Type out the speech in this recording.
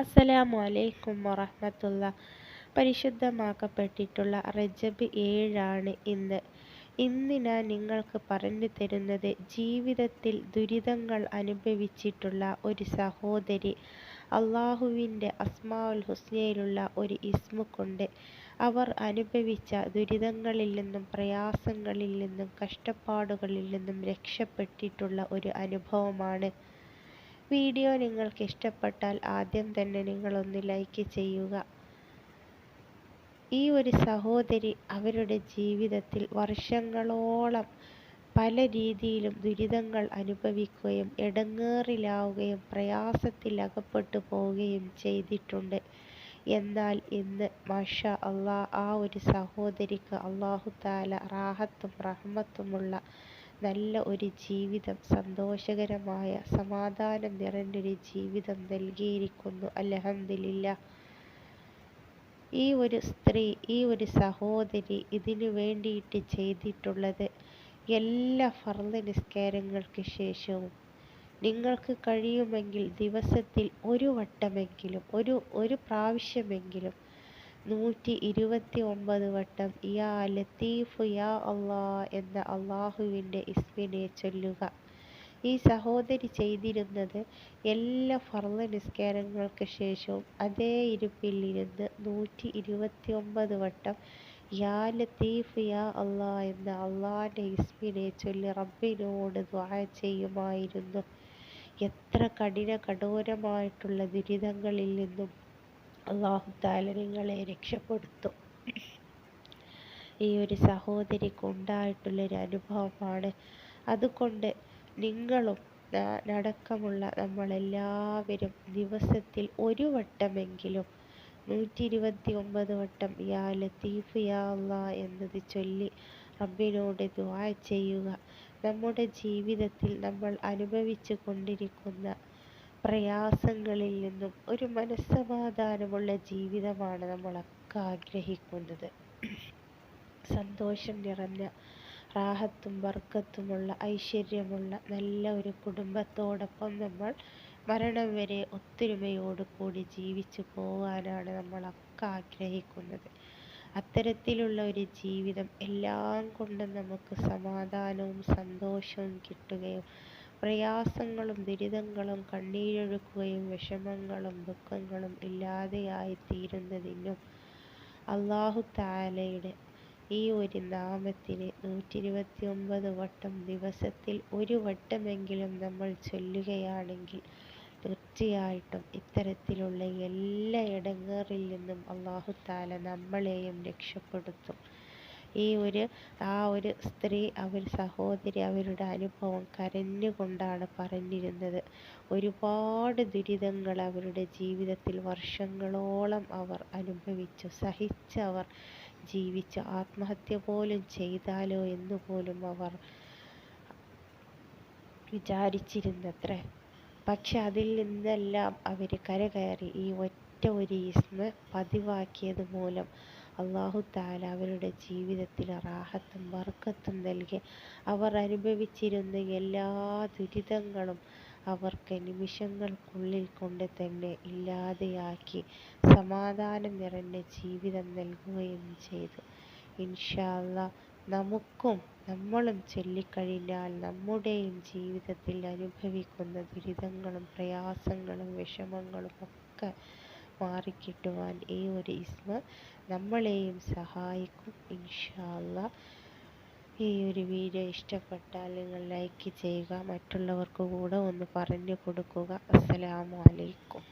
അസ്സലാമു അലൈക്കും വറഹ്മത്തുള്ള പരിശുദ്ധമാക്കപ്പെട്ടിട്ടുള്ള റജബ് ഏഴാണ് ഇന്ന്. ഇന്ന് ഞാൻ നിങ്ങൾക്ക് പറഞ്ഞു തരുന്നത് ജീവിതത്തിൽ ദുരിതങ്ങൾ അനുഭവിച്ചിട്ടുള്ള ഒരു സഹോദരി. അള്ളാഹുവിന്റെ അസ്മാഉൽ ഹുസ്നയിലുള്ള ഒരു ഇസ്മു കൊണ്ട് അവർ അനുഭവിച്ച ദുരിതങ്ങളിൽ നിന്നും പ്രയാസങ്ങളിൽ നിന്നും കഷ്ടപ്പാടുകളിൽ നിന്നും രക്ഷപ്പെട്ടിട്ടുള്ള ഒരു അനുഭവമാണ് വീഡിയോ നിങ്ങൾക്ക് ഇഷ്ടപ്പെട്ടാൽ ആദ്യം തന്നെ നിങ്ങളൊന്ന് ലൈക്ക് ചെയ്യുക. ഈ ഒരു സഹോദരി അവരുടെ ജീവിതത്തിൽ വർഷങ്ങളോളം പല രീതിയിലും ദുരിതങ്ങൾ അനുഭവിക്കുകയും ഇടങ്ങേറിലാവുകയും പ്രയാസത്തിൽ അകപ്പെട്ടു പോവുകയും ചെയ്തിട്ടുണ്ട്. എന്നാൽ ഇന്ന് മാഷ അള്ളാ ആ ഒരു സഹോദരിക്ക് അള്ളാഹു താല റാഹത്തും റഹ്മത്തുമുള്ള നല്ല ഒരു ജീവിതം സന്തോഷകരമായ സമാധാനം നിറഞ്ഞൊരു ജീവിതം നൽകിയിരിക്കുന്നു. അലഹമില്ല ഈ ഒരു സ്ത്രീ ഈ ഒരു സഹോദരി ഇതിനു വേണ്ടിയിട്ട് ചെയ്തിട്ടുള്ളത് എല്ലാ ഫർദ് നിസ്കാരങ്ങൾക്ക് ശേഷവും. നിങ്ങൾക്ക് കഴിയുമെങ്കിൽ ദിവസത്തിൽ ഒരു വട്ടമെങ്കിലും ഒരു ഒരു പ്രാവശ്യമെങ്കിലും നൂറ്റി ഇരുപത്തി ഒൻപത് വട്ടം യാ ലത്തീഫ് യാ അള്ളാ എന്ന അള്ളാഹുവിന്റെ ഇസ്മിനെ ചൊല്ലുക. ഈ സഹോദരി ചെയ്തിരുന്നത് എല്ലാ ഫർള നിസ്കാരങ്ങൾക്ക് ശേഷവും അതേ ഇരുപ്പിൽ ഇരുന്ന് നൂറ്റി ഇരുപത്തി ഒമ്പത് വട്ടം യാ ലത്തീഫ് യാ അള്ളാ എന്ന അള്ളാഹിന്റെ ഇസ്മിനെ ചൊല്ലി റബ്ബിനോട് ദ്വാ ചെയ്യുമായിരുന്നു. എത്ര കഠിന കഠോരമായിട്ടുള്ള ദുരിതങ്ങളിൽ നിന്നും അള്ളാഹു താല നിങ്ങളെ രക്ഷപ്പെടുത്തും. ഈ ഒരു സഹോദരിക്ക് ഉണ്ടായിട്ടുള്ളൊരു അനുഭവമാണ്. അതുകൊണ്ട് നിങ്ങളും അടക്കമുള്ള നമ്മളെല്ലാവരും ദിവസത്തിൽ ഒരു വട്ടമെങ്കിലും നൂറ്റി ഇരുപത്തി ഒമ്പത് വട്ടം യാ ലത്തീഫ് യാ അള്ളാ എന്നത് ചൊല്ലി റബ്ബിനോട് ദുആ ചെയ്യുക. നമ്മുടെ ജീവിതത്തിൽ നമ്മൾ അനുഭവിച്ചു കൊണ്ടിരിക്കുന്ന പ്രയാസങ്ങളിൽ നിന്നും ഒരു മനസ്സമാധാനമുള്ള ജീവിതമാണ് നമ്മളൊക്കെ ആഗ്രഹിക്കുന്നത്. സന്തോഷം നിറഞ്ഞ റാഹത്തും ബർക്കത്തുമുള്ള ഐശ്വര്യമുള്ള നല്ല ഒരു കുടുംബത്തോടൊപ്പം നമ്മൾ മരണം വരെ ഒത്തൊരുമയോട് കൂടി ജീവിച്ചു പോകാനാണ് നമ്മളൊക്കെ ആഗ്രഹിക്കുന്നത്. അത്തരത്തിലുള്ള ഒരു ജീവിതം എല്ലാം കൊണ്ടും നമുക്ക് സമാധാനവും സന്തോഷവും കിട്ടുകയും പ്രയാസങ്ങളും ദുരിതങ്ങളും കണ്ണീരൊഴുക്കുകയും വിഷമങ്ങളും ദുഃഖങ്ങളും ഇല്ലാതെയായി തീരുന്നതിനും അള്ളാഹു താലയുടെ ഈ ഒരു നാമത്തിന് നൂറ്റി ഒമ്പത് വട്ടം ദിവസത്തിൽ ഒരു വട്ടമെങ്കിലും നമ്മൾ ചൊല്ലുകയാണെങ്കിൽ തീർച്ചയായിട്ടും ഇത്തരത്തിലുള്ള എല്ലാ ഇടങ്ങേറിൽ നിന്നും അള്ളാഹു താല നമ്മളെയും രക്ഷപ്പെടുത്തും. ഈ ഒരു ആ ഒരു സ്ത്രീ അവർ സഹോദരി അവരുടെ അനുഭവം കരഞ്ഞുകൊണ്ടാണ് പറഞ്ഞിരുന്നത്. ഒരുപാട് ദുരിതങ്ങൾ അവരുടെ ജീവിതത്തിൽ വർഷങ്ങളോളം അവർ അനുഭവിച്ചു. സഹിച്ചവർ ജീവിച്ച്. ആത്മഹത്യ പോലും ചെയ്താലോ എന്ന് പോലും അവർ വിചാരിച്ചിരുന്നത്രേ. പക്ഷെ അതിൽ നിന്നെല്ലാം അവർ കരകയറി. ഈ ഒറ്റ ഒരു ഇസ്മ പതിവാക്കിയത് മൂലം അള്ളാഹു താല അവരുടെ ജീവിതത്തിൽ റാഹത്തും വർക്കത്തും നൽകി. അവർ അനുഭവിച്ചിരുന്ന എല്ലാ ദുരിതങ്ങളും അവർക്ക് നിമിഷങ്ങൾക്കുള്ളിൽ കൊണ്ട് തന്നെ ഇല്ലാതെയാക്കി സമാധാനം നിറഞ്ഞ ജീവിതം നൽകുകയും ചെയ്തു. ഇൻഷാല്ല നമുക്കും നമ്മളും ചൊല്ലിക്കഴിഞ്ഞാൽ നമ്മുടെയും ജീവിതത്തിൽ അനുഭവിക്കുന്ന ദുരിതങ്ങളും പ്രയാസങ്ങളും വിഷമങ്ങളും ഒക്കെ മാറിക്കിട്ടുവാൻ ഈ ഒരു ഇസ്മ നമ്മളെയും സഹായിക്കും. ഇൻഷാല്ല ഈ ഒരു വീഡിയോ ഇഷ്ടപ്പെട്ടാൽ നിങ്ങൾ ലൈക്ക് ചെയ്യുക മറ്റുള്ളവർക്ക് കൂടെ ഒന്ന് പറഞ്ഞു കൊടുക്കുക. അസ്സലാമു അലൈക്കും.